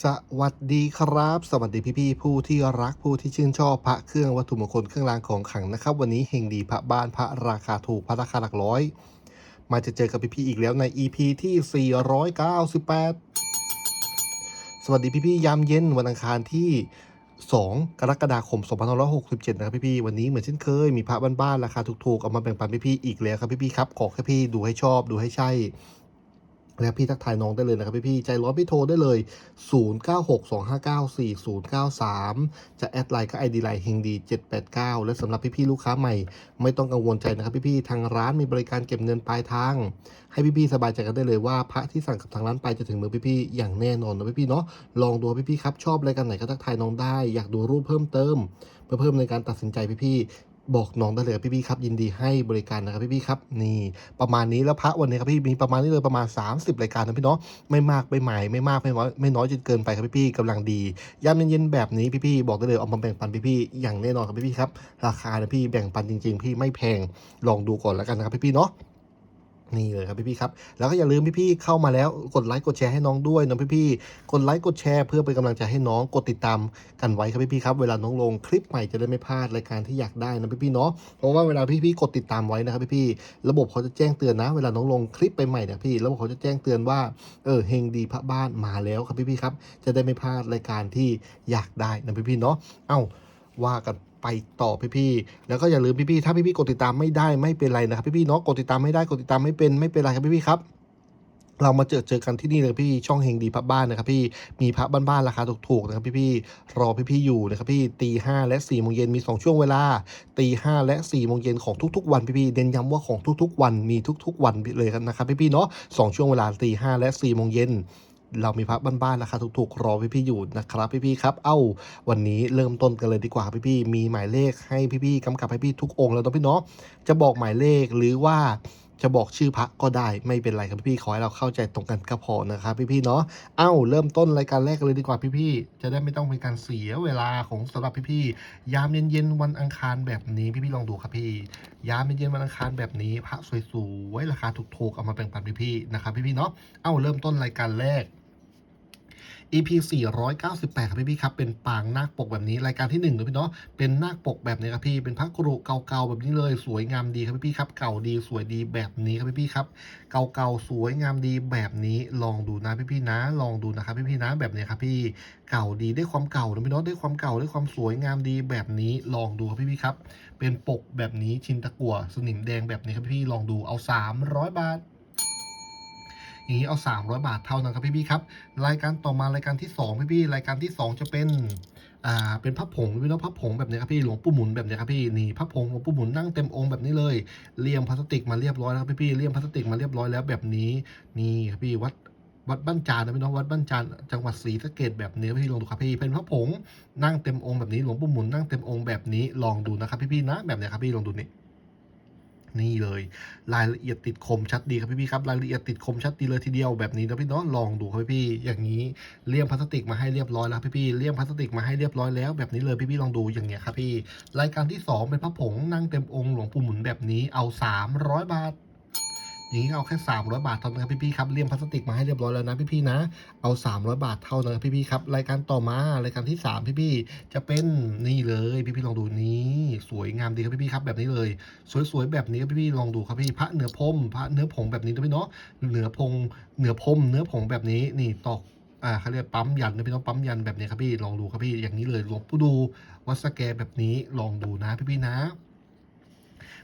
สวัสดีครับ สวัสดีพี่ๆผู้ที่รักผู้ที่ชื่นชอบพระเครื่องวัตถุมงคลเครื่องรางของขลังนะครับ วันนี้เฮงดีพระบ้านพระราคาถูกพระราคาหลักร้อย มาจะเจอกับพี่ๆอีกแล้วใน EP ที่ 498 สวัสดีพี่ๆยามเย็นวันอังคารที่ 2 กรกฎาคม 2567 นะครับพี่ๆวันนี้เหมือนเช่นเคยมีพระบ้านๆราคาถูกๆเอามาแบ่งปันพี่ๆอีกแล้วครับพี่ๆครับขอแค่พี่ดูให้ชอบดูให้ใช่ แล้วพี่ทักทายน้องได้เลยนะครับพี่ๆใจร้อนพี่โทรได้เลย 0962594093 จะแอดไลน์ก็ ID ไลน์เฮงดี 789 และสำหรับพี่ๆลูกค้าใหม่ ไม่ต้องกังวลใจนะครับพี่ๆทางร้านมีบริการเก็บเงินปลายทาง ให้พี่ๆสบายใจกันได้เลยว่าพระที่สั่งกับทางร้านไปจะถึงมือพี่ๆอย่างแน่นอนนะพี่ๆเนาะลองดูพี่ๆครับชอบรายการไหนก็ทักทายน้องได้ อยากดูรูปเพิ่มเติมเพื่อเพิ่มในการตัดสินใจพี่ๆ บอกน้องได้เลยพี่ๆครับยินดีให้บริการนะครับพี่ๆครับนี่ประมาณนี้แล้วพระวันนี้ครับพี่มีประมาณนี้เลยประมาณ 30 รายการนะพี่เนาะไม่มากไม่ใหม่ไม่มากไม่น้อยไม่น้อยจนเกินไปครับพี่ๆกำลังดียามเย็นๆแบบนี้พี่ๆบอกได้เลยเอามาแบ่งปันพี่ๆอย่างแน่นอนครับพี่ๆครับราคานะพี่แบ่งปันจริง ๆ พี่ไม่แพงลองดูก่อนแล้วกันนะครับพี่ๆเนาะ นี่เลยครับพี่ๆครับ แล้วก็อย่าลืมพี่ๆเข้ามาแล้วกดไลค์กดแชร์ให้น้องด้วยนะพี่ๆกดไลค์กดแชร์เพื่อเป็นกำลังใจให้น้องกดติดตามกันไว้ครับพี่ๆครับ เวลาน้องลงคลิปใหม่จะได้ไม่พลาดรายการที่อยากได้นะพี่ๆเนาะเพราะว่าเวลาพี่ๆกดติดตามไว้นะครับพี่ๆระบบเขาจะแจ้งเตือนนะ เวลาน้องลงคลิปไปใหม่เนี่ยพี่ระบบเขาจะแจ้งเตือนว่าเออเฮงดีพระบ้านมาแล้วครับพี่ๆครับ จะได้ไม่พลาดรายการที่อยากได้นะพี่ๆเนาะเอ้าว่ากัน ไปต่อพี่ๆแล้วก็อย่าลืมพี่ๆถ้าพี่ๆกดติดตามไม่ได้ไม่เป็นไรนะครับพี่ๆเนาะกดติดตามไม่ได้กดติดตามไม่เป็นไม่เป็นไรครับพี่ๆครับเรามาเจอเจอกันที่นี่เลยพี่ช่องเฮงดีพระบ้านนะครับพี่มีพระบ้านๆราคาถูกๆนะครับพี่ๆรอพี่ๆอยู่นะครับพี่ตีห้าและสี่โมงเย็นมีสองช่วงเวลาตีห้าและสี่โมงเย็นของทุกๆ วันพี่ๆเน้นย้ำว่าของทุกๆ วันมีทุกๆ วันเลยนะครับพี่ๆเนาะสองช่วงเวลาตีห้าและสี่โมงเย็น เรามีพักบ้านๆราคาถูกๆรอพี่ๆอยู่นะครับพี่ๆครับ เอ้าวันนี้เริ่มต้นกันเลยดีกว่าพี่ๆมีหมายเลขให้พี่ๆกำกับให้พี่ทุกองค์แล้วเนาะพี่เนาะจะบอกหมายเลขหรือว่าจะบอกชื่อพระก็ได้ไม่เป็นไรครับพี่ๆขอให้เราเข้าใจตรงกันก็พอนะครับพี่ๆเนาะเอ้าเริ่มต้นรายการแรกกันเลยดีกว่าพี่ๆจะได้ไม่ต้องเป็นการเสียเวลาของสำหรับพี่ๆยามเย็นๆวันอังคารแบบนี้พี่ๆลองดูครับพี่ยามเย็นๆวันอังคารแบบนี้พระสวยๆราคาถูกๆเอามาแบ่งปันพี่ๆนะครับพี่ๆเนาะเอ้าเริ่มต้นรายการแรก EP 498ครับพี่พี่ๆครับเป็นปางนาคปกแบบนี้รายการที่1นึ่งนะพี่เนาะเป็นนาคปกแบบนี้ครับพี่เป็นพระกรุเก่าๆแบบนี้เลยสวยงามดีครับพี่พี่ๆครับเก่าดีสวยดีแบบนี้ครับพี่พี่ๆครับเก่าๆสวยงามดีแบบนี้ลองดูนะพี่พี่ๆนะ ลองดูนะครับพี่พี่ๆนะแบบนี้ครับพี่เก่าดีได้ความเก่านะพี่เนาะได้ความเก่าได้ความสวยงามดีแบบนี้ลองดูครับพี่พี่ๆครับ เป็นปกแบบนี้ชินตะกั่วสนิมแดงแบบนี้ครับพี่ลองดูเอา 300 บาท อย่างนี้เอา 300 บาทเท่านั้นครับพี่ๆครับรายการต่อมารายการที่ 2 พี่พี่ๆรายการที่ 2 จะเป็นอ่าเป็นพระผงพี่น้องพระผงแบบนี้ครับพี่หลวงปู่หมุนแบบนี้ครับพี่นี่พระผงหลวงปู่หมุนนั่งเต็มองค์แบบนี้เลยเลี่ยมพลาสติกมาเรียบร้อยแล้วพี่พี่ๆเลี่ยมพลาสติกมาเรียบร้อยแล้วแบบนี้นี่ครับพี่วัดวัดบ้านจานนะพี่น้องวัดบ้านจานจังหวัดศรีสะเกดแบบนี้พี่ลองดูครับพี่เป็นพระผงนั่งเต็มองค์แบบนี้หลวงปู่หมุนนั่งเต็มองค์แบบนี้ลองดูนะครับพี่พี่ๆนะแบบนี้ครับพี่ลองดูนี่ นี่เลย รายละเอียดติดคมชัดดีครับพี่ๆครับรายละเอียดติดคมชัดดีเลยทีเดียวแบบนี้นะพี่น้องลองดูครับพี่อย่างนี้เลี่ยมพลาสติกมาให้เรียบร้อยแล้วพี่ๆเลี่ยมพลาสติกมาให้เรียบร้อยแล้วแบบนี้เลยพี่ๆลองดูอย่างเงี้ยครับพี่รายการที่สองเป็นพระผงนั่งเต็มองค์หลวงปู่หมุนแบบนี้เอา 300 บาท อย่างนี้เอาแค่ 300 บาทเท่านั้นครับพี่ๆครับเลี่ยมพลาสติกมาให้เรียบร้อยแล้วนะพี่ๆนะ เอา 300 บาทเท่านั้นพี่ๆครับรายการต่อมารายการที่ 3 พี่ๆจะเป็นนี่เลยพี่ๆลองดูนี่สวยงามดีครับพี่ๆครับแบบนี้เลย สวยๆแบบนี้ครับพี่ๆลองดูครับพี่พระเนื้อพรมพระเนื้อผงแบบนี้นะพี่เนาะเนื้อพงเนื้อพรมเนื้อผงแบบนี้นี่ตอกอ่าเขาเรียกปั๊มยันนะพี่เน้องปั๊มยันแบบนี้ครับพี่ลองดูครับพี่อย่างนี้เลยหลวงปู่ดูวัดสแกแบบนี้ลองดูนะพี่ๆนะ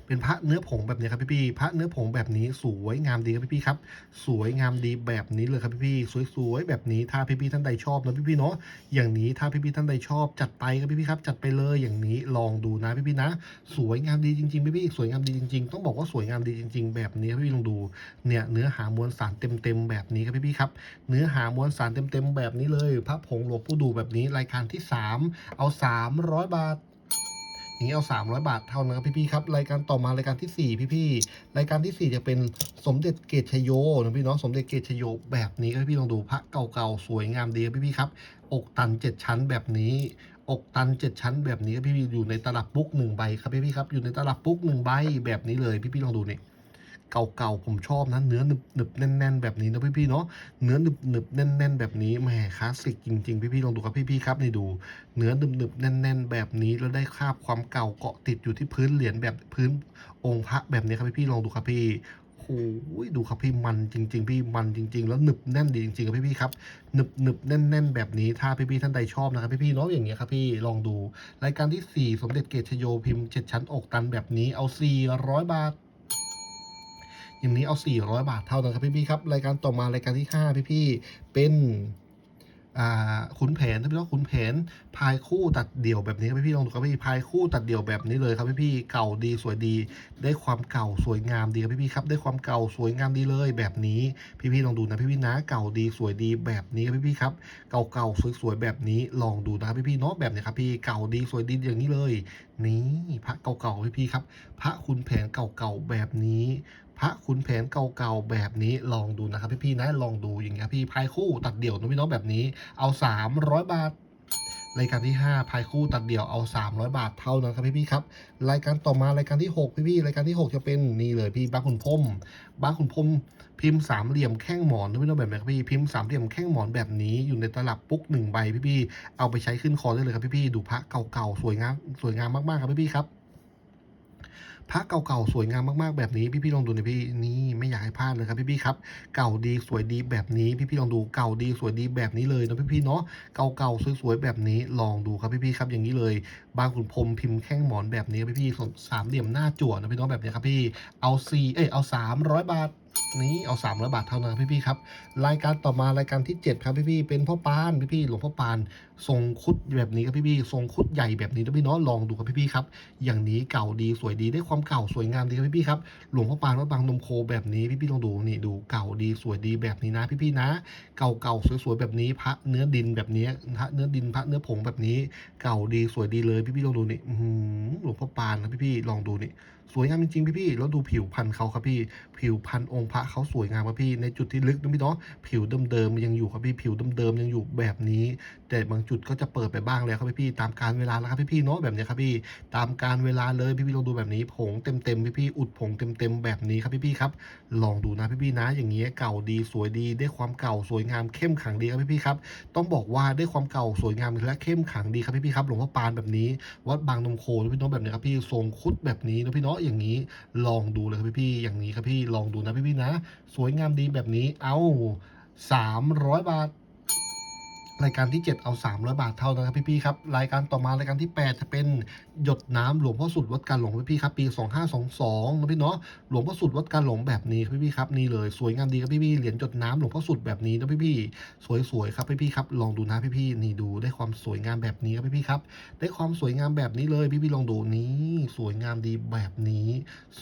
เป็นพระเนื้อผงแบบนี้ครับพี่ๆพระเนื้อผงแบบนี้สวยงามดีครับพี่ๆครับ สวยงามดีแบบนี้เลยครับพี่ๆสวยๆแบบนี้ถ้าพี่ๆท่านใดชอบนะพี่ๆเนาะอย่างนี้ถ้าพี่ๆท่านใดชอบจัดไปครับพี่ๆครับจัดไปเลยอย่างนี้ลองดูนะพี่ๆนะ สวยงามดีจริงๆพี่ๆสวยงามดีจริง ๆ ต้องบอกว่าสวยงามดีจริง ๆ แบบนี้พี่ๆลองดูเนี่ยเนื้อหามวลสารเต็มๆแบบนี้ครับพี่ๆครับเนื้อหามวลสารเต็มๆแบบนี้เลยพระผงหลวงปู่ดูแบบนี้รายการที่ 3 เอา 300 บาทอย่าง นี้เอา 300 บาทเท่านั้นพี่ๆครับรายการต่อมารายการที่ 4 พี่ๆรายการที่ 4 จะเป็นสมเด็จเกตชโยนะพี่เน้องสมเด็จเกตชโยแบบนี้ครับพี่ลองดูพระเก่าๆสวยงามดีครับพี่ๆครับอกตัน 7 ชั้นแบบนี้อกตัน 7 ชั้นแบบนี้ครับพี่ๆอยู่ในตลับปุ๊กหนึ่งใบครับพี่ๆครับอยู่ในตลับปุ๊กหนึ่งใบแบบนี้เลยพี่ๆลองดูนี่ เก่าๆผมชอบนะเนื้อหนึบๆแน่นๆแบบนี้นะพี่ๆเนาะเนื้อหนึบๆแน่น ๆ แบบนี้แหมคลาสสิกจริง ๆ พี่ๆลองดูครับพี่ๆครับนี่ดู เนื้อหนึบๆแน่น ๆ แบบนี้แล้วได้คราบความเก่าเกาะติดอยู่ที่พื้นเหรียญแบบพื้นองค์พระแบบนี้ครับพี่ๆลองดูครับพี่โอ้โหดูครับพี่มันจริง ๆ พี่มันจริง ๆ แล้วหนึบแน่นดีจริงๆครับพี่ๆครับหนึบหนึบแน่น ๆ แบบนี้ถ้าพี่ๆท่านใดชอบนะครับพี่ๆเนาะอย่างเงี้ยครับพี่ลองดู รายการที่ 4 สมเด็จเกตชโยพิมพ์ 7 ชั้นอกตันแบบนี้เอา 400 บาท อย่างนี้เอา 400 บาทเท่านั้นครับพี่ๆครับรายการต่อมารายการที่ 5 พี่ๆเป็นขุนแผนถ้าพี่ว่าขุนแผนพายคู่ตัดเดี่ยวแบบนี้ครับพี่ๆลองดูครับพี่พายคู่ตัดเดี่ยวแบบนี้เลยครับพี่ๆเก่าดีสวยดี ได้ความเก่าสวยงามดีครับพี่ๆครับได้ความเก่าสวยงามดีเลยแบบนี้พี่ๆลองดูนะพี่ๆนะเก่าดีสวยดีแบบนี้ครับพี่ๆครับเก่าๆสวยๆแบบนี้ลองดูนะครับพี่ๆเนาะแบบนี้ครับพี่เก่าดีสวยดีอย่างนี้เลย นี่พระเก่าๆพี่ๆครับ พระคุณแผนเก่าๆแบบนี้ พระคุณแผนเก่าๆแบบนี้ลองดูนะครับพี่ๆนะลองดูอย่างเงี้ยพี่พายคู่ตัดเดี่ยวนะพี่น้องแบบนี้เอา 300 บาทรายการที่5พายคู่ตัดเดี่ยวเอา 300 บาทเท่านั้นครับพี่ๆครับ รายการต่อมารายการที่ 6 พี่ๆรายการที่ 6 จะเป็นนี่เลยพี่บ้าคุณพรมบ้าคุณพรมพิมพ์สามเหลี่ยมแข้งหมอนนะพี่น้องแบบนี้ครับพี่พิมพ์สามเหลี่ยมแข้งหมอนแบบนี้อยู่ในตลับปุ๊กหนึ่งใบพี่ๆเอาไปใช้ขึ้นคอได้เลยครับพี่ๆดูพระเก่าๆสวยงามสวยงามมากๆครับพี่ๆครับ พระเก่าๆสวยงามมากๆแบบนี้พี่ๆลองดูนะพี่นี่ไม่อยากให้พลาดเลยครับพี่ๆครับเก่าดีสวยดีแบบนี้พี่ๆลองดูเก่าดีสวยดีแบบนี้เลยนะพี่ๆเนาะเก่าๆสวยๆแบบนี้ลองดูครับพี่ๆครับอย่างนี้เลย บางขุนพรมพิมพ์แข้งหมอนแบบนี้พี่ๆสามเหลี่ยมหน้าจั่วนะพี่น้องแบบนี้ครับพี่เอาสี่เอ้ยเอาสามร้อยบาทนี้เอาสามร้อยบาทเท่านั้นครับพี่ๆครับ รายการต่อมารายการที่เจ็ดครับพี่ๆเป็นพ่อปานพี่ๆหลวงพ่อปานทรงคุดแบบนี้ครับพี่ๆทรงคุดใหญ่แบบนี้นะพี่เนาะลองดูครับพี่ๆครับ อย่างนี้เก่าดีสวยดีได้ความเก่าสวยงามดีครับพี่ๆครับหลวงพ่อปานวัดบางนมโคแบบนี้พี่ๆลองดูนี่ดูเก่าดีสวยดีแบบนี้นะ พี่ๆนะ เก่าๆสวยๆแบบนี้พระเนื้อดินแบบนี้พระเนื้อดินพระเนื้อผงแบบนี้ เก่าดีสวยดีเลยพี่ๆลองดูนี่อื้อหือหลวงพ่อปานนะพี่ๆลองดูนี่ สวยงามจริงๆพี่ๆแล้วดูผิวพันธุ์เขาครับพี่ ผิวพันธุ์องค์พระเขาสวยงามครับพี่ ในจุดที่ลึกนะพี่เนาะผิวเดิมๆยังอยู่ครับพี่ผิวเดิมๆยังอยู่แบบนี้ แต่บางจุดก็จะเปิดไปบ้างแล้วครับพี่ๆตามการเวลาแล้วครับพี่ๆเนาะแบบนี้ครับพี่ ตามการเวลาเลยพี่ๆลองดูแบบนี้ผงเต็มๆพี่ๆอุดผงเต็มๆแบบนี้ครับพี่ๆครับ ลองดูนะพี่ๆนะ อย่างเงี้ยเก่าดีสวยดีได้ความเก่าสวยงามเข้มขังดีครับพี่ๆครับต้องบอกว่าได้ความเก่าสวยงามและเข้มขังดีครับพี่ๆครับหลวงพ่อปานแบบนี้วัดบางนมโคนะพี่น้องแบบนี้ครับพี่ทรงคุดแบบนี้นะพี่เนาะอย่างนี้ลองดูเลยครับพี่ๆอย่างนี้ครับพี่ลองดูนะพี่ๆนะ สวยงามดีแบบนี้เอา300 บาท รายการที่ 7 เอา 300 บาทเท่านั้นครับพี่ๆครับ รายการต่อมารายการที่ 8 จะเป็นหยดน้ำหลวงพ่อสุดวัดการหลงพี่ๆครับปี 2522นะพี่เนาะหลวงพ่อสุดวัดการหลงแบบนี้พี่ๆครับนี่เลยสวยงามดีครับพี่ๆเหรียญหยดน้ำหลวงพ่อสุดแบบนี้นะพี่ๆสวยๆครับพี่ๆครับลองดูนะพี่ๆนี่ดูได้ความสวยงามแบบนี้ครับพี่ๆครับได้ความสวยงามแบบนี้เลยพี่ๆลองดูนี่สวยงามดีแบบนี้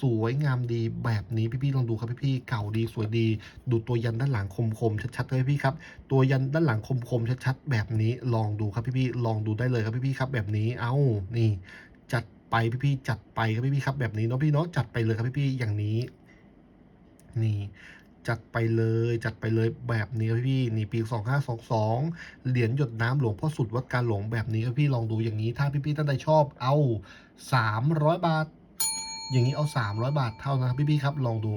สวยงามดีแบบนี้พี่ๆลองดูครับพี่ๆเก่าดีสวยดี ดูตัวยันด้านหลังคมๆชัดๆเลยพี่ครับตัวยันด้านหลังคมๆชัดๆ แบบนี้ลองดูครับพี่ๆลองดูได้เลยครับพี่ๆครับแบบนี้เอ้านี่ จัดไปพี่ๆจัดไปครับพี่ๆครับแบบนี้เนาะพี่เนาะจัดไปเลยครับพี่ๆอย่างนี้ นี่จัดไปเลยจัดไปเลยแบบนี้ครับพี่นี่ปี 2522 เหรียญหยดน้ำหลวงพ่อสุดวัดการหลงแบบนี้ครับพี่ลองดูอย่างนี้ ถ้าพี่ๆท่านใดชอบเอา 300 บาท อย่างนี้เอา 300 บาทเท่านั้นครับพี่ๆครับลองดู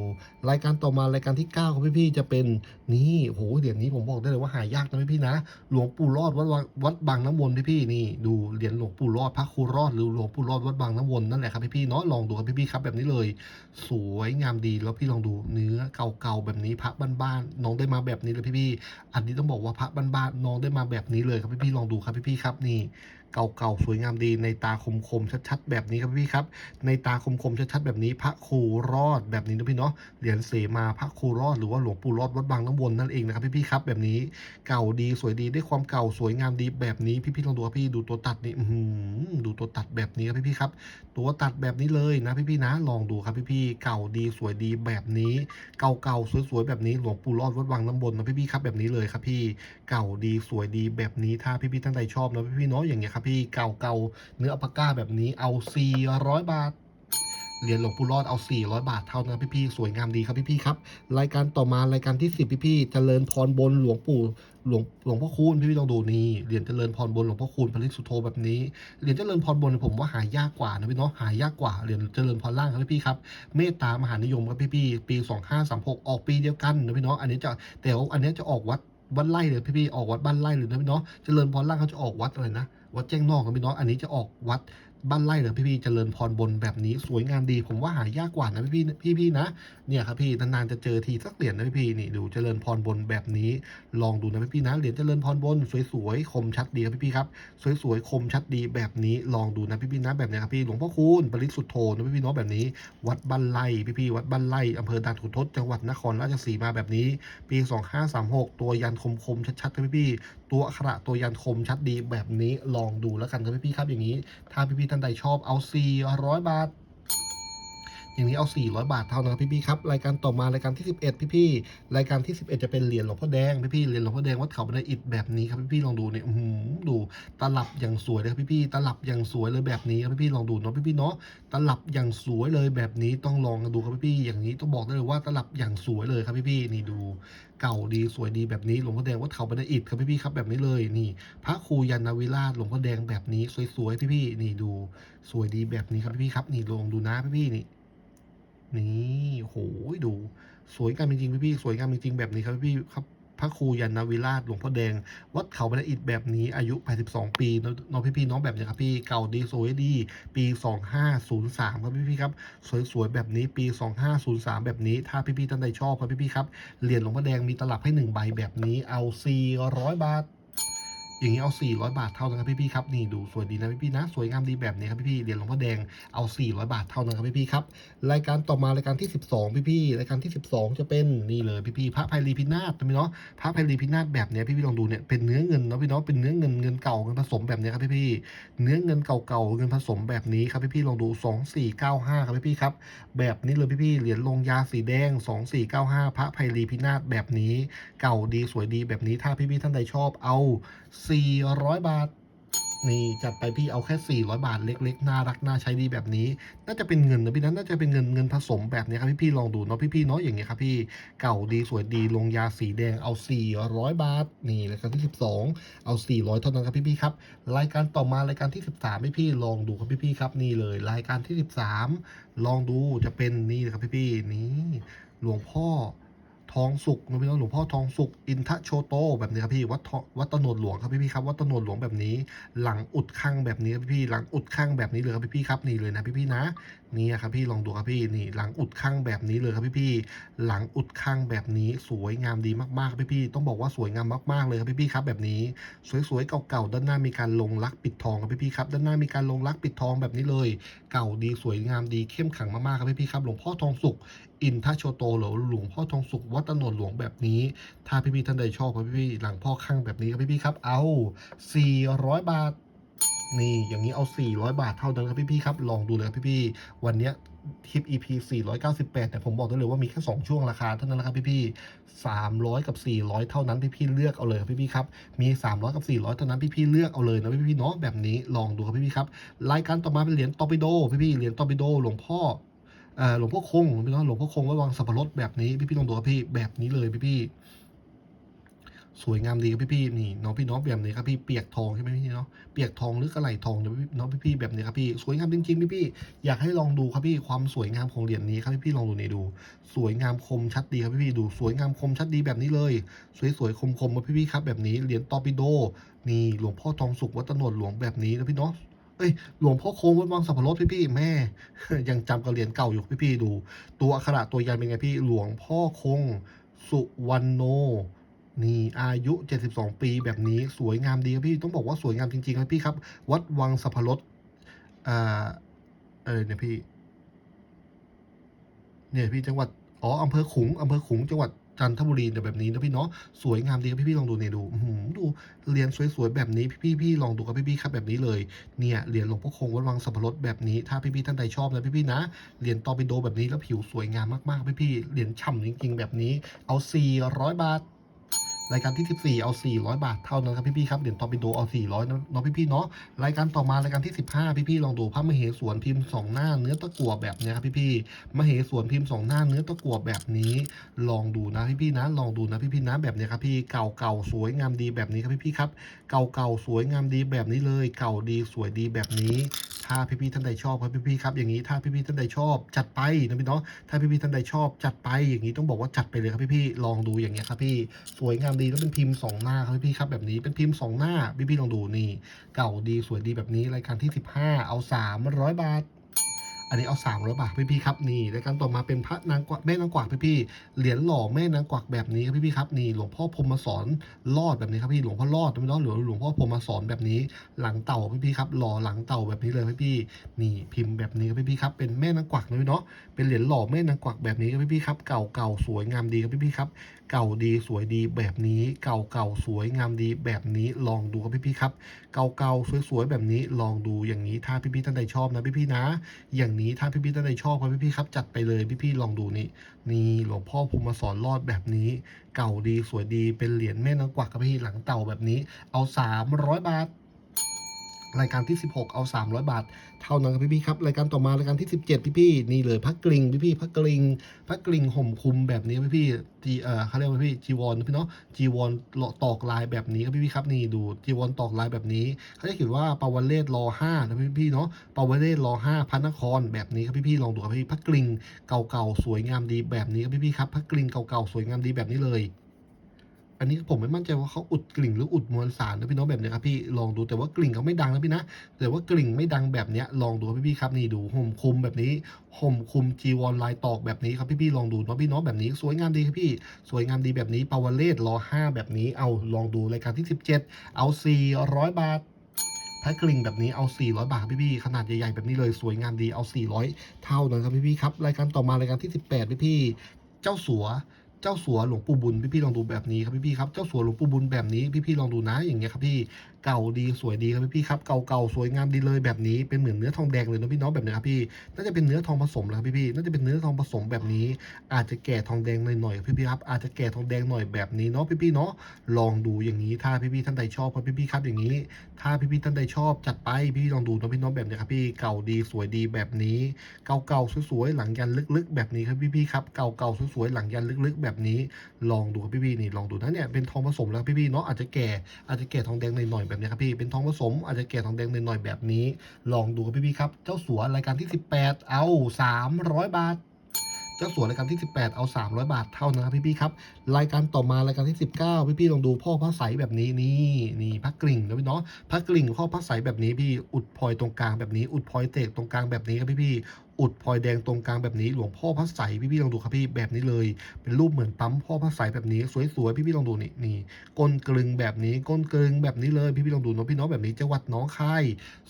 รายการต่อมารายการที่9ครับพี่ๆจะเป็นนี่โหเหรียญนี้ผมบอกได้เลยว่าหายากนะพี่ๆนะ หลวงปู่รอดวัดวัดวัดบางน้ำวนพี่ๆนี่ดูเหรียญหลวงปู่รอดพระครูรอดหรือหลวงปู่รอดวัดบางน้ำวนนั่นแหละครับพี่ๆเนาะลองดูครับพี่ๆครับแบบนี้เลย สวยงามดีแล้วพี่ลองดูเนื้อเก่าๆแบบนี้พระบ้านๆน้องได้มาแบบนี้เลยพี่ๆอันนี้ต้องบอกว่าพระบ้านๆน้องได้มาแบบนี้เลยครับพี่ๆลองดูครับพี่ๆครับนี่ เก่าๆสวยงามดีในตาคมๆชัดๆแบบนี้ครับพี่ครับ ในตาคมๆชัดๆแบบนี้ พระครูรอดแบบนี้นะพี่เนาะเหรียญเสมาพระครูรอดหรือว่าหลวงปู่รอดวัดบางน้ำวนนั่นเองนะครับพี่ๆครับ แบบนี้เก่าดีสวยดีได้ความเก่าสวยงามดีแบบนี้พี่ๆลองดูครับพี่ดูตัวตัดนี่หือดูตัวตัดแบบนี้ครับพี่ๆครับ ตัวตัดแบบนี้เลยนะพี่ๆนะลองดูครับพี่ๆเก่าดีสวยดีแบบนี้ เก่าๆสวยๆแบบนี้หลวงปู่รอดวัดวังน้ำบนนะพี่ๆครับแบบนี้เลยครับพี่เก่าดีสวยดีแบบนี้ถ้าพี่ๆท่านใดชอบนะพี่ๆเนาะอย่างเงี้ยครับพี่เก่าๆเนื้ออัปปาก้าแบบนี้เอา 400 บาทเหรียญหลวงปู่รอดเอา 400 บาทเท่านั้นพี่ๆ สวยงามดีครับพี่ๆ ครับ รายการต่อมารายการที่ 10 พี่ๆ เจริญพรบนหลวงปู่หลวงหลวงพ่อคูณพี่ๆลองดูนี่เหรียญเจริญพรบนหลวงพ่อคูณปริสุโธแบบนี้เหรียญเจริญพรบนผมว่าหายากกว่านะพี่เนาะหายากกว่าเหรียญเจริญพรล่างครับพี่ๆครับเมตตามหานิยมครับพี่ๆปี 2536 ออกปีเดียวกันนะพี่เนาะอันนี้จะแต่ว่าอันนี้จะออกวัดวัดไร่เลยพี่ๆออกวัดบ้านไร่เลยนะพี่เนาะเจริญพรล่างเขาจะออกวัดอะไรนะ วัดแจ้งนอกครับพี่น้องอันนี้จะออกวัด บ้านไร่เหรอพี่พี่ๆเจริญพรบนแบบนี้สวยงามดี ผมว่าหายากกว่านะพี่พี่พี่พี่ๆนะเนี่ยครับพี่นานๆจะเจอทีสักเหรียญนะพี่พี่ๆนี่ดูเจริญพรบนแบบนี้ ลองดูนะพี่พี่ๆนะเหรียญเจริญพรบน สวยๆคมชัดดีครับพี่พี่ๆครับสวยๆคมชัดดีแบบนี้ลองดูนะพี่พี่ๆนะแบบนี้ครับพี่หลวงพ่อคูณปริสุทธโธนะพี่พี่ๆเนาะแบบนี้ วัดบ้านไร่พี่พี่ๆวัดบ้านไร่อำเภอด่านขุนทดจังหวัดนครราชสีมาแบบนี้ ปี 2536 ตัวยันคมๆชัดๆครับพี่พี่ๆตัวอักขระตัวยันคมชัดดีแบบนี้ลองดูแล้วกันครับพี่พี่ๆครับอย่างนี้ถ้าพี่ๆท่านใดชอบเอา 400 บาท อย่างนี้เอา 400 บาทเท่านั้นพี่ๆครับรายการต่อมารายการที่ 11 พี่ๆรายการที่ 11 จะเป็นเหรียญหลวงพ่อแดงพี่ๆเหรียญหลวงพ่อแดงวัดเขาบันไดอิฐแบบนี้ครับพี่ๆลองดูเนี่ยอื้อหือดูตลับอย่างสวยเลยครับพี่ๆตลับอย่างสวยเลยแบบนี้ครับพี่ๆลองดูเนาะพี่ๆเนาะตลับอย่างสวยเลยแบบนี้ต้องลองดูครับพี่ๆอย่างนี้ต้องบอกได้เลยว่าตลับอย่างสวยเลยครับพี่ๆนี่ดูเก่าดีสวยดีแบบนี้หลวงพ่อแดงวัดเขาบันไดอิฐครับพี่ๆครับแบบนี้เลยนี่ พระครูยันนาวิราชหลวงพ่อแดงแบบนี้สวยๆพี่ๆนี่ดูสวยดีแบบนี้ครับพี่ๆครับนี่ลองดูนะพี่ๆนี่ นี่โหยดู สวยงามจริงๆพี่ๆสวยงามจริงๆแบบนี้ครับพี่ๆครับพระครูยันนาวิราชหลวงพ่อแดง วัดเขาบรรอิฐแบบนี้อายุ 82 ปีน้องพี่ๆน้องแบบนี้ครับพี่เก่าดีสวยดี ปี 2503 ครับพี่ๆครับ สวยๆแบบนี้ปี 2503 แบบนี้ ถ้าพี่ๆท่านใดชอบครับพี่ๆครับเหรียญหลวงพ่อแดงมีตลับให้ 1 ใบแบบนี้เอา 400 บาท อย่างนี้เอา 400 บาทเท่านั้นครับพี่ๆครับนี่ดูสวยดีนะพี่ๆนะ สวยงามดีแบบนี้ครับพี่ๆเหรียญหลวงพ่อแดงเอา 400 บาทเท่านั้นครับพี่ๆครับรายการต่อมารายการที่ 12 พี่ๆรายการที่ 12 จะเป็นนี่เลยพี่ๆพระไพรีพินาศนะพี่เนาะพระไพรีพินาศแบบนี้พี่ๆลองดูเนี่ยเป็นเนื้อเงินเนาะพี่เนาะเป็นเนื้อเงินเงินเก่าเงินผสมแบบนี้ครับพี่ๆเนื้อเงินเก่าๆเงินผสมแบบนี้ครับพี่ๆลองดู 2495 ครับพี่ๆครับแบบนี้เลยพี่ๆเหรียญลงยาสีแดง 2495 พระไพรีพินาศแบบนี้ เก่าดีสวยดีแบบนี้ถ้าพี่ๆท่านใดชอบเอา 400 บาท นี่จัดไปพี่เอาแค่ 400 บาทเล็ก ๆ น่ารักน่าใช้ดีแบบนี้ น่าจะเป็นเงินนะพี่นะน่าจะเป็นเงินเงินผสมแบบนี้ครับพี่ๆลองดูเนาะพี่ๆเนาะอย่างเงี้ยครับพี่เก่าดีสวยดีลงยาสีแดงเอา 400 บาท นี่รายการที่ 12 เอา 400 เท่านั้นครับพี่ๆครับรายการต่อมารายการที่ 13พี่ๆลองดูครับพี่ๆครับนี่เลย รายการที่ 13 ลองดูจะเป็นนี่นะครับพี่ๆนี่หลวงพ่อ ทองสุกนะพี่น้องหลวงพ่อทองสุกอินทะโชโตแบบนี้ครับพี่วัดทวัดตะโนหลวงครับพี่พี่ครับวัดตะโนหลวงแบบนี้ หลังอุดข้างแบบนี้ครับพี่หลังอุดข้างแบบนี้เลยครับพี่พี่ครับนี่เลยนะพี่พี่ๆนะนี่ครับพี่ลองดูครับพี่นี่หลังอุดข้างแบบนี้เลยครับพี่พี่ๆหลังอุดข้างแบบนี้สวยงามดีมากๆครับพี่พี่ๆต้องบอกว่าสวยงามมากๆเลยครับพี่พี่ๆครับแบบนี้สวยๆเก่าๆด้านหน้ามีการลงลักปิดทองครับพี่พี่ๆครับด้านหน้ามีการลงลักปิดทองแบบนี้เลย เก่าดีสวยงามดีเข้มขังมากๆครับพี่พี่ๆครับหลวงพ่อทองสุก อินทโชโตหรือหลวงพ่อทองสุขวัดตะโนดหลวงแบบนี้ ถ้าพี่ๆท่านใดชอบครับพี่ๆหลังพ่อข้างแบบนี้ครับพี่ๆครับ เอา 400 บาท นี่อย่างนี้เอา 400 บาทเท่านั้นครับพี่ๆครับ ลองดูเลยครับพี่ๆวันเนี้ยคลิป EP 498เนี่ผมบอกได้เลยว่ามีแค่2ช่วงราคาเท่านั้นนะครับพี่ๆ300 กับ 400 เท่านั้นพี่ๆเลือกเอาเลยครับพี่ๆครับ มี 300 กับ 400 เท่านั้นพี่ๆเลือกเอาเลยนะพี่ๆเนาะแบบนี้ลองดูครับพี่ๆครับ รายการต่อมาเป็นเหรียญตอร์ปิโดพี่ๆเหรียญตอปิโดหลวงพ่อ หลวงพ่อคงพี่น้องหลวงพ่อคงไว้วางสับปะรดแบบนี้พี่พี่ลองดูครับพี่แบบนี้เลยพี่พี่สวยงามดีครับพี่พี่นี่น้องพี่น้องแบบนี้ครับพี่เปียกทองใช่ไหมพี่เนาะเปียกทองหรือกระไหลทองเนาะพี่น้องพี่พี่แบบนี้ครับพี่สวยงามจริงๆพี่พี่อยากให้ลองดูครับพี่ความสวยงามของเหรียญนี้ครับพี่พี่ลองดูนี่ดู สวยงามคมชัดดีครับพี่พี่ดูสวยงามคมชัดดีแบบนี้เลย สวยๆคมๆครับพี่พี่ครับแบบนี้เหรียญตอปิโดนี่หลวงพ่อทองสุขวัตะโนดหลวงแบบนี้นะพี่เนาะ เอ้ยหลวงพ่อโค้งวัดวังสับปะรดพี่พี่แม่ ยังจำกับเหรียญเก่าอยู่พี่พี่ดู ตัวอักขระตัวยันเป็นไงพี่หลวงพ่อคง สุวรรณโนนี่อายุ 72 ปีแบบนี้สวยงามดีครับพี่ต้องบอกว่าสวยงามจริงๆครับพี่ครับ วัดวังสัพพรสอ่าเออเนี่ยพี่ เนี่ยพี่จังหวัดอ๋ออำเภอขุงอำเภอขุงจังหวัด จันทบุรีเนี่ยแบบนี้นะพี่เนาะสวยงามดีครับพี่ๆลองดูเนี่ยดูหือดูเหรียญสวยๆแบบนี้พี่ๆพี่ลองดูกับพี่ๆครับแบบนี้เลยเนี่ยเหรียญหลวงพ่อคงวัดวังสัพพรสแบบนี้ ถ้าพี่ๆท่านใดชอบนะพี่ๆนะเหรียญตอร์ปิโดแบบนี้แล้วผิวสวยงามมากๆพี่ๆเหรียญฉ่ำจริง ๆ แบบนี้เอา 400 บาท รายการที่ 14 เอา 400 บาทเท่านั้นครับพี่ๆครับเหรียญตอร์ปิโดเอา 400เนาะพี่ๆเนาะรายการต่อมารายการที่ 15 พี่ๆลองดูพระมเหสวนพิมพ์สองหน้าเนื้อตะกั่วแบบนี้ครับพี่ๆมเหสวนพิมพ์สองหน้าเนื้อตะกั่วแบบนี้ ลองดูนะพี่ๆนะลองดูนะพี่ๆนะแบบนี้ครับพี่เก่าเก่าๆสวยงามดีแบบนี้ครับพี่ๆครับเก่าเก่าๆสวยงามดีแบบนี้เลย เก่าดีสวยดีแบบนี้ ถ้าพี่ๆท่านใดชอบครับพี่ๆครับอย่างนี้ถ้าพี่ๆท่านใดชอบ จัดไปนะพี่เนาะถ้าพี่ๆท่านใดชอบ จัดไปอย่างนี้ต้องบอกว่าจัดไปเลยครับพี่ๆลองดูอย่างเงี้ยครับพี่สวยงามดีแล้วเป็นพิมพ์สองหน้าครับพี่ๆครับแบบนี้เป็นพิมพ์สองหน้าพี่ๆลองดูนี่ เก่าดีสวยดีแบบนี้รายการที่ 15 เอา 300 บาท อันนี้เอา300บาทพี่ๆครับนี่รายการต่อมาเป็นพระนางกวักแม่นางกวักพี่ๆเหรียญหล่อแม่นางกวักแบบนี้ครับพี่ๆครับนี่หลวงพ่อพรหมสอนรอดแบบนี้ครับพี่หลวงพ่อรอดไม่ต้องหลวงหลวงพ่อพรหมสอนแบบนี้ หลังเต่าพี่ๆครับหล่อหลังเต่าแบบนี้เลยพี่ๆนี่พิมพ์แบบนี้ครับพี่ๆครับเป็นแม่นางกวักนะพี่เนาะเป็นเหรียญหล่อแม่นางกวักแบบนี้ครับพี่ๆครับเก่าเก่าๆสวยงามดีครับพี่ๆครับ เก่าดีสวยดีแบบนี้ เก่าเก่าสวยงามดีแบบนี้ลองดูครับพี่ๆครับ เก่าเก่าๆสวยๆแบบนี้ลองดูอย่างนี้ถ้าพี่ๆท่านใดชอบนะพี่ๆนะ อย่างนี้ถ้าพี่ๆท่านใดชอบครับพี่ๆครับจัดไปเลยพี่ๆลองดูนี่นี่หลวงพ่อภูมิสอนรอดแบบนี้ เก่าดีสวยดีเป็นเหรียญแม่นางกวักครับพี่หลังเต่าแบบนี้ เอา 300 บาท รายการที่ 16 เอา 300 บาท เท่านั้นครับพี่ๆครับ รายการต่อมารายการที่ 17 พี่ๆนี่เลยพักกลิงพี่ๆพักกลิงพักกลิงห่มคุมแบบนี้พี่ๆจีเอ่อเขาเรียกว่าพี่จีวรพี่เนาะจีวรตอกลายแบบนี้ครับพี่ๆครับนี่ดูจีวรตอกลายแบบนี้เขาจะเขียนว่าปาวเลศรอห้านะพี่ๆเนาะปาวเลศรอห้าพระนครแบบนี้ครับพี่ๆลองดูครับพี่พักกลิงเก่าๆสวยงามดีแบบนี้ครับพี่ๆครับพักกลิงเก่าๆสวยงามดีแบบนี้เลย อันนี้ผมไม่มั่นใจว่าเขาอุดกลิ่งหรืออุดมวลสารนะพี่น้องแบบนี้ครับพี่ลองดูแต่ว่ากลิ่งเขาไม่ดังนะพี่นะแต่ว่ากลิ่งไม่ดังแบบเนี้ยลองดูครับพี่ครับนี่ดูห่มคลุมแบบนี้ห่มคลุมจีวรลายตอกแบบนี้ครับพี่ๆลองดูเนาะพี่น้องแบบนี้ สวยงามดีครับพี่ สวยงามดีแบบนี้ปาวเลศรอห้าแบบนี้เอาลองดูรายการที่ 17 เอา 400 บาทถ้ากลิ่งแบบนี้เอา 400 บาทพี่ๆขนาดใหญ่ๆแบบนี้เลยสวยงามดีเอา 400 เท่านั้นครับพี่ๆครับรายการต่อมารายการที่ 18 พี่ๆเจ้าสัว เจ้าสัวหลวงปู่บุญพี่ๆลองดูแบบนี้ครับพี่ๆครับ เจ้าสัวหลวงปู่บุญแบบนี้พี่ๆลองดูนะอย่างเงี้ยครับพี่เก่าดีสวยดีครับพี่ครับเก่าๆสวยงามดีเลยแบบนี้เป็นเหมือนเนื้อทองแดงเลยนะพี่น้องแบบนี้ครับพี่น่าจะเป็นเนื้อทองผสมแล้วครับพี่ๆน่าจะเป็นเนื้อทองผสมแบบนี้ อาจจะแก่ทองแดงหน่อยๆพี่ๆครับอาจจะแก่ทองแดงหน่อยแบบนี้เนาะพี่ๆเนาะลองดูอย่างนี้ถ้าพี่ๆท่านใดชอบครับพี่ๆครับอย่างนี้ ถ้าพี่ๆท่านใดชอบจัดไปพี่ๆลองดูนะพี่น้องแบบนี้ครับพี่เก่าดีสวยดีแบบนี้ เก่าๆสวยๆหลังยันลึกๆ แบบนี้ครับพี่ๆครับเก่าๆสวยๆหลังยันลึกๆ แบบนี้ ลองดูครับพี่ๆนี่ลองดูนะเนี่ยเป็นทองผสมแล้วพี่ๆเนาะอาจจะแก่อาจจะแก่ทองแดงหน่อยๆแบบนี้ครับพี่ เป็นทองผสมอาจจะแก่ทองแดงหน่อยๆแบบนี้ ลองดูครับพี่ๆครับ เจ้าสัวรายการที่ 18 เอา 300 บาท เจ้าสัวรายการที่ 18 เอา 300 บาทเท่านั้นครับพี่ๆครับ รายการต่อมารายการที่ 19 พี่ๆลองดูพ่อพระใสแบบนี้นี่นี่พระกลิ่งนะพี่เนาะพระกลิ่งพ่อพระใสแบบนี้พี่อุดพลอยตรงกลางแบบนี้ อุดพลอยเตกตรงกลางแบบนี้ครับพี่ๆ อุดพลอยแดงตรงกลางแบบนี้หลวงพ่อพระใสพี่พี่ลองดูครับพี่แบบนี้เลย เป็นรูปเหมือนปั๊มพ่อพระใสแบบนี้สวยๆพี่พี่ลองดูนี่นี่ก้นกลึงแบบนี้ก้นกลึงแบบนี้เลยพี่พี่ลองดูเนาะพี่น้องแบบนี้จังหวัดน้องคาย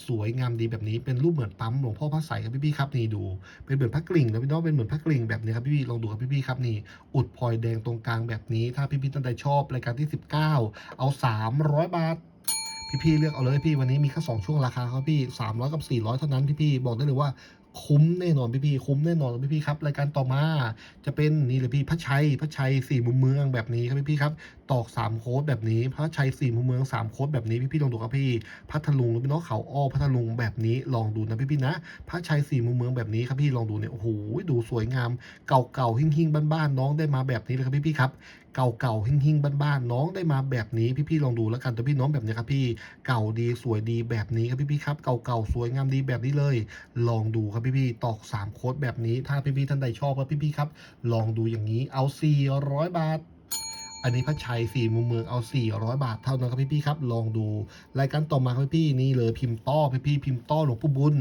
สวยงามดีแบบนี้เป็นรูปเหมือนปั๊มหลวงพ่อพระใสครับพี่พี่ครับนี่ดูเป็นเหมือนพระกลิ่งนะพี่น้องเป็นเหมือนพระกลิ่งแบบนี้ครับพี่พี่ลองดูครับพี่พี่ครับนี่อุดพลอยแดงตรงกลางแบบนี้ ถ้าพี่พี่ท่านใดชอบรายการที่ 19 เอา 300 บาทพี่ๆเลือกเอาเลยพี่วันนี้มีแค่สองช่วงราคาครับพี่300กับ400เท่านั้นพี่ๆบอกได้เลยว่า คุ้มแน่นอนพี่ๆคุ้มแน่นอนพี่ๆครับรายการต่อมาจะเป็นนี่เลยพี่พระชัยพระชัยสี่มุมเมืองแบบนี้ครับพี่ๆครับตอกสามโค้ดแบบนี้ พระชัยสี่มุมเมืองสามโค้ดแบบนี้พี่ๆลองดูครับพี่พัทลุงแล้วพี่น้องเขาอ้อพัทลุงแบบนี้ลองดูนะพี่ๆนะ พระชัยสี่มุมเมืองแบบนี้ครับพี่ลองดูเนี่ยโอ้โหดูสวยงามเก่าๆหิ่งๆบ้านๆน้องได้มาแบบนี้เลยครับพี่ๆครับเก่าๆหิ่งๆบ้านๆน้องได้มาแบบนี้พี่ๆลองดูแล้วกันแต่พี่น้องแบบนี้ครับพี่เก่าดีสวยดีแบบนี้ครับพี่ๆครับเก่าๆสวยงามดีแบบนี้เลย ลองดูครับพี่ๆตอก3โค้ดแบบนี้ ถ้าพี่ๆท่านใดชอบครับพี่ๆครับ ลองดูอย่างนี้เอา 400 บาทอันนี้พระชัยสี่มุมเมืองเอา 400 บาทเท่านั้นครับพี่ๆครับ ลองดู รายการต่อมาครับพี่ๆนี่เลยพิมพ์ต้อพี่ๆพิมพ์ต้อหลวงปู่บุญ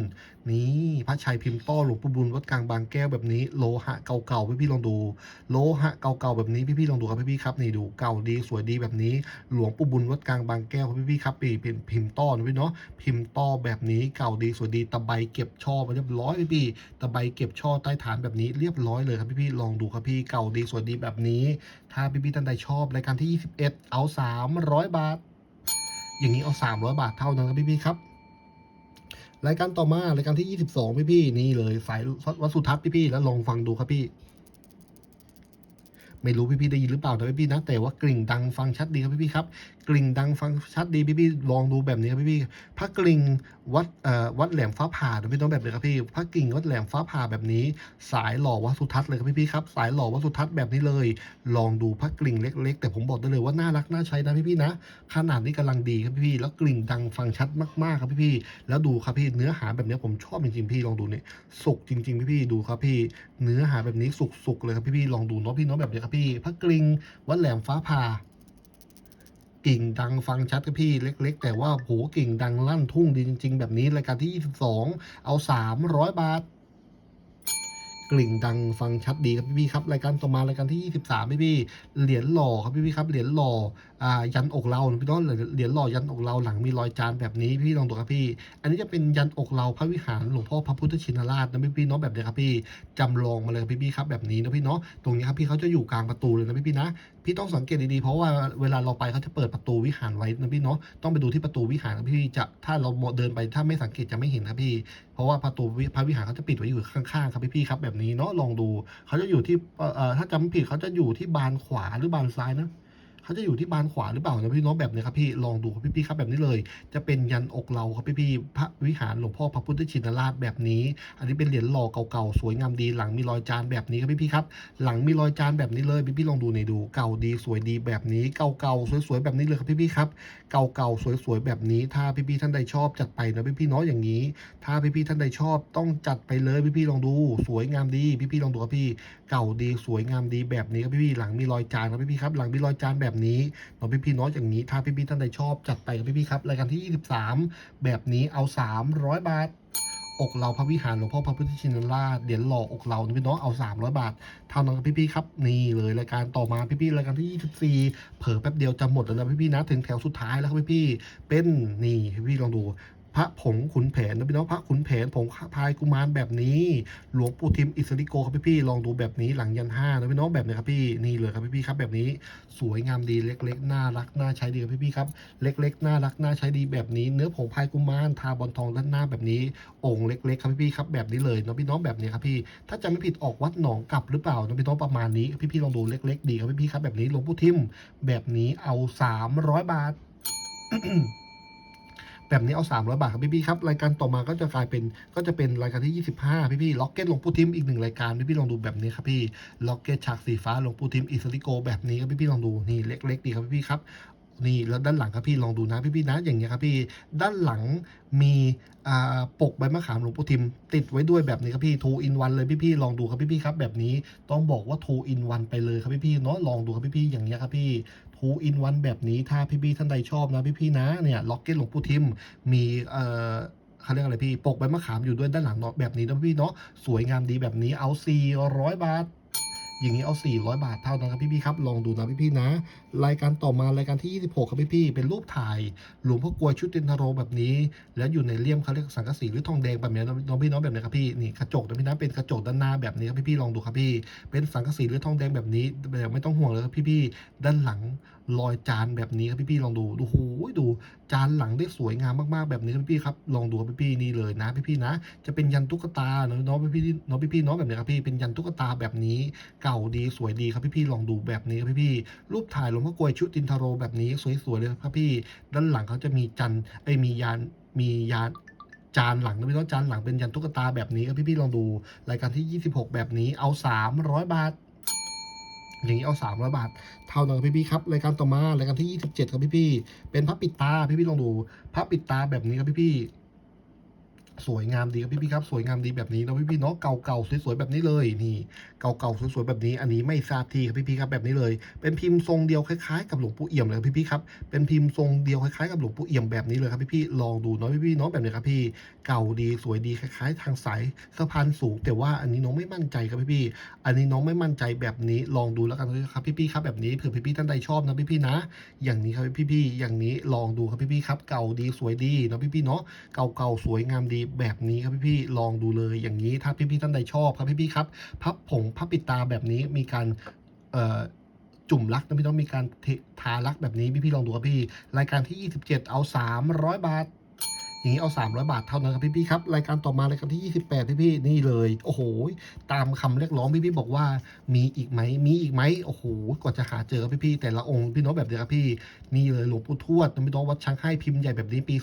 นี่พระชัยพิมพ์ต้อหลวงปู่บุญวัดกลางบางแก้วแบบนี้ โลหะเก่าๆพี่ๆลองดู โลหะเก่าๆแบบนี้พี่ๆลองดูครับพี่ๆครับนี่ดูเก่าดีสวยดีแบบนี้ หลวงปู่บุญวัดกลางบางแก้วครับพี่ๆครับปีพิมพ์ต้อนะพี่เนาะพิมพ์ต้อแบบนี้เก่าดีสวยดีตะไบเก็บช่อมาเรียบร้อยพี่ตะไบเก็บช่อใต้ฐานแบบนี้เรียบร้อยเลยครับพี่ๆลองดูครับพี่เก่าดีสวยดีแบบนี้ ถ้าพี่ๆท่านใดชอบรายการที่ 21 เอา 300 บาท อย่างนี้เอา 300 บาทเท่านั้นครับพี่ๆครับ รายการต่อมารายการที่ 22 พี่พี่นี่เลยสายวัดสุทัศน์พี่พี่แล้วลองฟังดูครับพี่ ไม่รู้พี่ๆได้ยินหรือเปล่านะพี่ๆนะแต่ว่ากริ่งดังฟังชัดดีครับพี่ๆครับกริ่งดังฟังชัดดีพี่ๆลองดูแบบนี้ครับพี่ๆพระกริ่งวัดเอ่อวัดแหลมฟ้าผ่านะพี่น้องแบบนี้ครับพี่พระกริ่งวัดแหลมฟ้าผ่าแบบนี้ สายหล่อวัดสุทัศน์เลยครับพี่ๆครับสายหล่อวัดสุทัศน์แบบนี้เลย ลองดูพระกริ่งเล็ก ๆ แต่ผมบอกได้เลยว่าน่ารักน่าใช้นะพี่ๆนะขนาดนี้กำลังดีครับพี่ๆแล้วกลิ่งดังฟังชัดมากๆครับพี่ๆแล้วดูครับพี่เนื้อหาแบบนี้ผมชอบจริงๆพี่ลองดูเนี่ยสุกจริง ๆ พี่ๆดูครับพี่เนื้อหาแบบนี้สุกๆเลยครับพี่ๆลองดูเนาะพี่เนาะแบบนี้ครับพี่พระกลิ่งวัดแหลมฟ้าผ่ากิ่งดังฟังชัดครับพี่เล็ก ๆ แต่ว่าโหกิ่งดังลั่นทุ่งดีจริง ๆ แบบนี้รายการที่ 22 เอา 300 บาท กลิ่งดังฟังชัดดีครับพี่ๆครับรายการต่อมารายการที่ 23พี่พี่ๆเหรียญหล่อครับพี่ๆครับเหรียญหล่อยันอกเราพี่น้องเหรียญหล่อยันอกเราหลังมีรอยจานแบบนี้พี่ลองดูครับพี่ อันนี้จะเป็นยันอกเราพระวิหารหลวงพ่อพระพุทธชินราชนะพี่พี่ๆเนาะแบบนี้ครับพี่จำลองมาเลยพี่พี่ครับแบบนี้นะพี่เนาะตรงนี้ครับพี่เขาจะอยู่กลางประตูเลยนะพี่พี่นะพี่ต้องสังเกตดีๆเพราะว่าเวลาเราไปเขาจะเปิดประตูวิหารไว้นะพี่เนาะต้องไปดูที่ประตูวิหารนะพี่จะถ้าเราเดินไปถ้าไม่สังเกตจะไม่เห็นครับพี่ เพราะว่าประตูพระวิหารเขาจะปิดไว้อยู่ข้างๆครับพี่ๆครับแบบนี้เนาะลองดูเขาจะอยู่ที่ถ้าจำผิดเขาจะอยู่ที่บานขวาหรือบานซ้ายนะ เขาจะอยู่ที่บานขวาหรือเปล่านะพี่น้องแบบนี้ครับพี่ลองดูครับพี่ๆครับแบบนี้เลย จะเป็นยันอกเราครับพี่ๆพระวิหารหลวงพ่อพระพุทธชินราชแบบนี้ อันนี้เป็นเหรียญหล่อเก่าๆสวยงามดี หลังมีรอยจานแบบนี้ครับพี่ๆครับ หลังมีรอยจานแบบนี้เลยพี่ๆลองดูในอยดูเก่าดีสวยดีแบบนี้เก่าๆสวยๆแบบนี้เลยครับพี่ๆครับเก่าๆสวยๆแบบนี้ ถ้าพี่ๆท่านใดชอบจัดไปนะพี่ๆเนาะอย่างนี้ ถ้าพี่ๆท่านใดชอบต้องจัดไปเลยพี่ๆลองดู สวยงามดี พี่ๆลองดูครับพี่ เก่าดีสวยงามดีแบบนี้ครับพี่ๆหลังมีรอยจานครับพี่ๆครับหลังมีรอยจานแบบนี้เนาะพี่พี่นาะอย่างนี้ถ้าพี่พี่ท่านใดชอบจัดไปกับพี่พี่ครับรายการที่ 23 แบบนี้เอา 300 บาทอกเราพระวิหารหลวงพ่อพระพุทธชินราชเดียวหล่ออกเรานะพี่น้องเอา300 บาทเท่านั้นครับพี่ๆครับนี่เลยรายการต่อมาพี่ๆรายการที่ 24 เผลอแป๊บเดียวจะหมดแล้วนะพี่ๆนะถึงแถวสุดท้ายแล้วครับพี่ๆเป็นนี่พี่ๆลองดู ระผงขุนแผนนะพี่น้องพระขุนแผนผงพายกุมารแบบนี้ หลวงปู่ทิมอิสริโกครับพี่ๆลองดูแบบนี้หลังยันห้านะพี่น้องแบบนี้ครับพี่นี่เลยครับพี่ๆครับแบบนี้สวยงามดีเล็กๆน่ารักน่าใช้ดีครับพี่ๆครับเล็กๆน่ารักน่าใช้ดีแบบนี้ เนื้อผงพายกุมารทาบอลทองด้านหน้าแบบนี้องค์เล็กๆครับพี่ๆครับแบบนี้เลยนะพี่น้องแบบนี้ครับพี่ถ้าจำไม่ผิดออกวัดหนองกลับหรือเปล่านะพี่น้องประมาณนี้พี่ๆลองดูเล็ก ๆ ดีครับพี่ๆครับแบบนี้หลวงปู่ทิมแบบนี้เอา300บาท แบบนี้เอา 300 บาทครับพี่ๆครับ รายการต่อมาก็จะกลายเป็นก็จะเป็นรายการที่ 25 พี่ๆล็อกเก็ตลงปูทิมอีกหนึ่งรายการพี่ๆลองดูแบบนี้ครับพี่ล็อกเก็ตฉากสีฟ้าลงปูทิมอิสริโกแบบนี้ครับพี่ๆลองดูนี่เล็กๆดีครับพี่ๆครับนี่แล้วด้านหลังครับพี่ลองดูนะพี่ๆนะอย่างเงี้ยครับพี่ด้านหลังมีอ่าปกใบมะขามหลวงปู่ทิม ติดไว้ด้วยแบบนี้ครับพี่ two in one เลยพี่ๆลองดูครับพี่ๆครับแบบนี้ต้องบอกว่า two in one ไปเลยครับพี่ๆเนาะลองดูครับพี่ๆอย่างเงี้ยครับพี่ ทูอินวันแบบนี้ถ้าพี่ๆท่านใดชอบนะพี่ๆนะเนี่ยล็อกเก็ตหลวงปู่ทิมมีเอ่อเขาเรียกอะไรพี่ปกใบมะขามอยู่ด้วยด้านหลังเนาะแบบนี้นะพี่เนาะสวยงามดีแบบนี้เอา400บาท อย่างนี้เอา 400 บาทเท่านั้นครับพี่ๆครับ ลองดูนะพี่ๆนะ รายการต่อมารายการที่ 26 ครับพี่ๆเป็นรูปถ่าย หลวงพ่อกลวยชุดตินทาโรแบบนี้ แล้วอยู่ในเลี่ยมเขาเรียกสังกะสีหรือทองแดงแบบนี้น้องพี่น้องแบบนี้ครับพี่นี่กระจกนะพี่นะเป็นกระจกด้านหน้าแบบนี้ครับพี่ๆลองดูครับพี่เป็นสังกะสีหรือทองแดงแบบนี้แบบไม่ต้องห่วงเลยครับพี่ๆด้านหลัง รอยจานแบบนี้ครับพี่ๆลองดูดูโหยดูจานหลังได้สวยงามมากๆแบบนี้ครับพี่ๆครับลองดูครับพี่ๆนี่เลยนะพี่ๆนะ จะเป็นยันตุ๊กตาเนาะน้องพี่ๆน้องพี่ๆเน้องแบบนี้ครับพี่เป็นยันตุ๊กตาแบบนี้เก่าดีสวยดีครับพี่ๆลองดูแบบนี้ครับพี่ๆรูปถ่ายหลวงพ่อกลวยชุดตินทาโรแบบนี้สวยๆเลยครับพี่ด้านหลังเขาจะมีจันไอยมียานมียานจานหลังนะพี่น้องจานหลังเป็นยันตุ๊กตาแบบนี้ครับพี่ๆลองดูรายการที่ 26 แบบนี้เอา 300 บาท อย่างนี้เอา300บาท เท่านั้นพี่พี่ครับรายการต่อมารายการที่27ครับพี่พี่เป็นพระปิดตาพี่พี่ลองดูพระปิดตาแบบนี้ครับพี่พี่ สวยงามดีครับพี่ๆครับสวยงามดีแบบนี้เนาะพี่ๆเนาะเก่าๆสวยๆแบบนี้เลยนี่เก่าๆสวยๆแบบนี้ อันนี้ไม่ทราบทีครับพี่ๆครับแบบนี้เลย เป็นพิมพ์ทรงเดียวคล้ายๆกับหลวงปู่เอี่ยมเลยครับพี่ๆครับเป็นพิมพ์ทรงเดียวคล้ายๆกับหลวงปู่เอี่ยมแบบนี้เลยครับพี่ๆลองดูเนาะพี่ๆเนาะแบบนี้ครับพี่เก่าดีสวยดีคล้าย ๆ ทางสายสะพานสูง แต่ว่าอันนี้น้องไม่มั่นใจครับพี่ๆอันนี้น้องไม่มั่นใจแบบนี้ลองดูแล้วกันครับพี่ๆครับแบบนี้เผื่อพี่ๆท่านใดชอบนะพี่ๆนะ อย่างนี้ครับพี่ๆอย่างนี้ลองดูครับพี่ๆครับเก่าดีสวยดีเนาะพี่ๆเนาะเก่าๆสวยงามดีแบบนี้ครับพี่ๆลองดูเลยอย่างนี้ถ้าพี่ๆท่านใดชอบครับพี่ๆครับพับผงพับปิดตาแบบนี้มีการจุ่มลักนะพี่ต้องมีการเทาลักแบบนี้พี่พี่ๆลองดูครับพี่รายการที่ 27 เอา 300 บาท อย่างนี้เอา 300 บาทเท่านั้นครับพี่ๆครับ รายการต่อมารายการที่ 28 พี่ๆนี่เลย โอ้โห ตามคำเรียกร้องพี่ๆบอกว่ามีอีกไหมมีอีกไหมโอ้โหกว่าจะหาเจอครับพี่ๆแต่ละองค์พี่น้องแบบเดียวครับพี่นี่เลยหลวงปู่ทวดพี่น้องวัดช้างให้พิมพ์ใหญ่แบบนี้ปี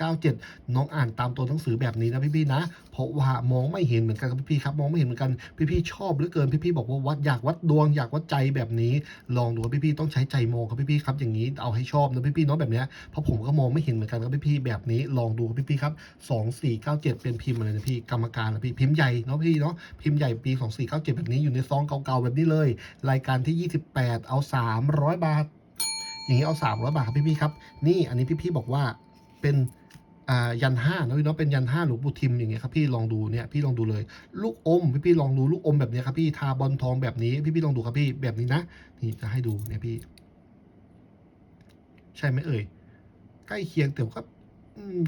2497 น้องอ่านตามตัวหนังสือแบบนี้นะพี่ๆนะ เพราะว่ามองไม่เห็นเหมือนกันครับพี่ๆครับมองไม่เห็นเหมือนกันพี่ๆชอบเหลือเกินพี่ๆบอกว่าวัดอยากวัดดวงอยากวัดใจแบบนี้ ลองดูพี่ๆต้องใช้ใจมองครับพี่ๆครับอย่างนี้เอาให้ชอบนะพี่ๆเนาะแบบเนี้ยเพราะผมก็มองไม่เห็นเหมือนกันครับพี่ๆแบบนี้ลองดูครับพี่ๆครับ2497เป็นพิมพ์อะไรนะพี่กรรมการนะพี่พิมพ์ใหญ่เนาะพี่เนาะพิมพ์ใหญ่ปี2497แบบนี้อยู่ในซองเก่าๆแบบนี้เลย รายการที่28เอา300บาท อย่างนี้เอา300บาทครับพี่ๆครับ นี่อันนี้พี่ๆบอกว่าเป็นยันห้านะพี่เนาะเป็นยันห้าหลวงปู่ทิมอย่างเงี้ยครับพี่ลองดูเนี่ยพี่ลองดูเลย ลูกอมพี่ๆลองดูลูกอมแบบเนี้ยครับพี่ทาบอลทองแบบนี้พี่ๆลองดูครับพี่แบบนี้นะนี่จะให้ดูเนี่ยพี่ ใช่ไหมเอ่ยใกล้เคียงแต่ก็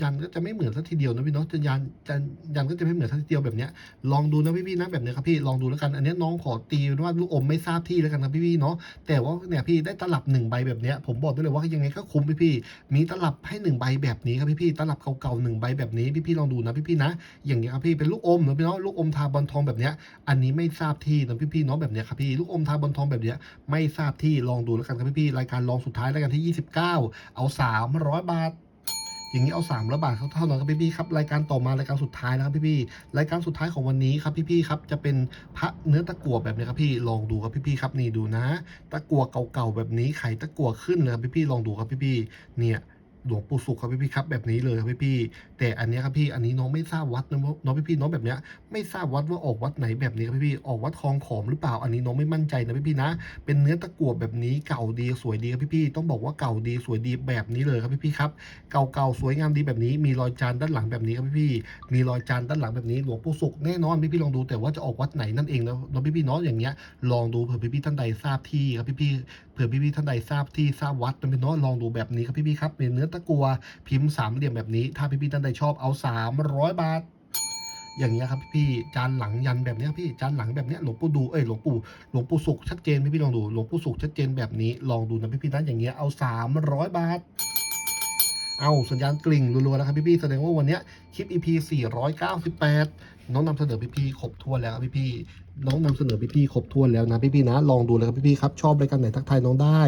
ยันก็จะไม่เหมือนสักทีเดียวนะพี่เนาะจะยันจะยันก็จะไม่เหมือนสักทีเดียวแบบเนี้ยลองดูนะพี่ๆนะแบบเนี้ยครับพี่ลองดูแล้วกัน อันนี้น้องขอตีว่าลูกอมไม่ทราบที่แล้วกันนะพี่ๆเนาะแต่ว่าเนี่ยพี่ได้ตลับหนึ่งใบแบบเนี้ยผมบอกได้เลยว่ายังไงก็คุ้มพี่ๆมีตลับให้หนึ่งใบแบบนี้ครับพี่ๆตลับเก่าๆหนึ่งใบแบบนี้พี่ๆลองดูนะพี่ๆนะ อย่างเงี้ยครับพี่เป็นลูกอมนะพี่เนาะลูกอมทาบอลทองแบบเนี้ยอันนี้ไม่ทราบที่นะพี่ๆเนาะแบบเนี้ยครับพี่ลูกอมทาบอลทองแบบเนี้ยไม่ทราบที่ลองดูแล้วกันครับพี่ๆรายการลองสุดท้ายรายการที่ 29 เอา 300 บาท อย่างนี้เอา3 0 0บาทเท่านั้นครับพี่ๆครับรายการต่อมารายการสุดท้ายนะครับพี่ๆรายการสุดท้ายของวันนี้ครับพี่ๆครับจะเป็นพระเนื้อตะกั่วแบบนี้ครับพี่ลองดูครับพี่ๆครับนี่ดูนะ ตะกั่วเก่าๆแบบนี้ไข่ตะกั่วขึ้นเลยครับพี่ๆลองดูครับพี่ๆเนี่ย หลวงปู่สุขครับพี่ๆครับแบบนี้เลยครับพี่ๆแต่อันนี้ครับพี่อันนี้น้องไม่ทราบวัดนะน้องพี่ๆน้องแบบเนี้ยไม่ทราบวัดว่าออกวัดไหนแบบนี้ครับพี่ๆออกวัดคลองขอมหรือเปล่าอันนี้น้องไม่มั่นใจนะพี่ๆนะ เป็นเนื้อตะกั่วแบบนี้เก่าดีสวยดีครับพี่ๆต้องบอกว่าเก่าดีสวยดีแบบนี้เลยครับพี่ๆครับเก่าๆสวยงามดีแบบนี้ มีรอยจานด้านหลังแบบนี้ครับพี่ๆมีรอยจานด้านหลังแบบนี้หลวงปู่สุขแน่นอนพี่ๆลองดูแต่ว่าจะออกวัดไหนนั่นเองนะน้องพี่ๆเนาะอย่างเงี้ยลองดูเผื่อพี่ๆท่านใดทราบที่ครับพี่ๆเผื่อพี่ๆท่านใดทราบที่ทราบวัดนะพี่เนาะลองดูแบบนี้ครับพี่ๆครับเป็นเนื้อตะกัว พิมพ์สามเหลี่ยมแบบนี้ ถ้าพี่ๆท่านใดชอบเอา 300 บาท อย่างเงี้ยครับพี่จานหลังยันแบบเนี้ยพี่จานหลังแบบเนี้ยหลวงปู่ดูเอ้ยหลวงปู่หลวงปู่สุกชัดเจนพี่พี่ลองดูหลวงปู่สุกชัดเจนแบบนี้ลองดูนะพี่พี่ๆนะอย่างเงี้ยเอา 300 บาทเอาสัญญาณกลิ่งรัวๆแล้วครับพี่ๆแสดงว่าวันเนี้ย คลิป EP 498 น้องนำเสนอพี่ๆครบถ้วนแล้วครับพี่น้องนำเสนอพี่ๆครบถ้วนแล้วนะพี่ๆนะ ลองดูเลยครับพี่ๆครับชอบรายการไหนทักทายน้องได้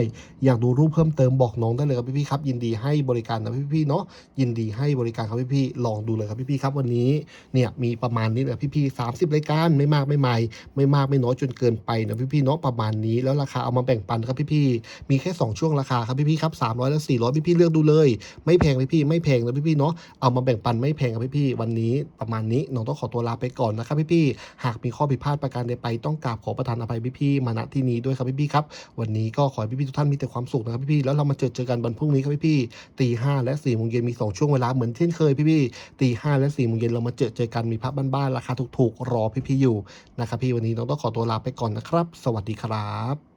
อยากดูรูปเพิ่มเติมบอกน้องได้เลยครับพี่ๆครับยินดีให้บริการนะพี่ๆเนาะยินดีให้บริการครับพี่ๆลองดูเลยครับพี่ๆครับวันนี้เนี่ยมีประมาณนี้แหละพี่ๆ30รายการไม่มากไม่ไม่ ไม่มากไม่น้อยจนเกินไปนะพี่ๆเนาะประมาณนี้แล้วราคาเอามาแบ่งปันครับพี่ๆมีแค่ 2 ช่วงราคาครับพี่ๆครับ300และ400พี่ๆเลือกดูเลย ไม่แพงพี่ๆไม่แพงนะพี่ๆเนาะเอามาแบ่งปันไม่แพงครับพี่ๆวันนี้ประมาณนี้น้องต้องขอตัวลาไปก่อนนะครับพี่ๆหากมีข้อผิดพลาดประการใดไปต้องกราบขอประทานอภัยพี่ๆมาณที่นี้ด้วยครับพี่ๆครับวันนี้ก็ขอให้พี่ๆทุกท่านมีแต่ความสุขนะครับพี่ๆแล้วเรามาเจอเจอกันวันพรุ่งนี้ครับพี่ๆตีห้าและสี่โมงเย็นมีสองช่วงเวลาเหมือนเช่นเคยพี่ๆตีห้าและสี่โมงเย็นเรามาเจอเจอกันมีพระบ้านๆราคาถูกๆรอพี่ๆอยู่นะครับพี่วันนี้น้องต้องขอตัวลาไปก่อนนะครับ สวัสดีครับ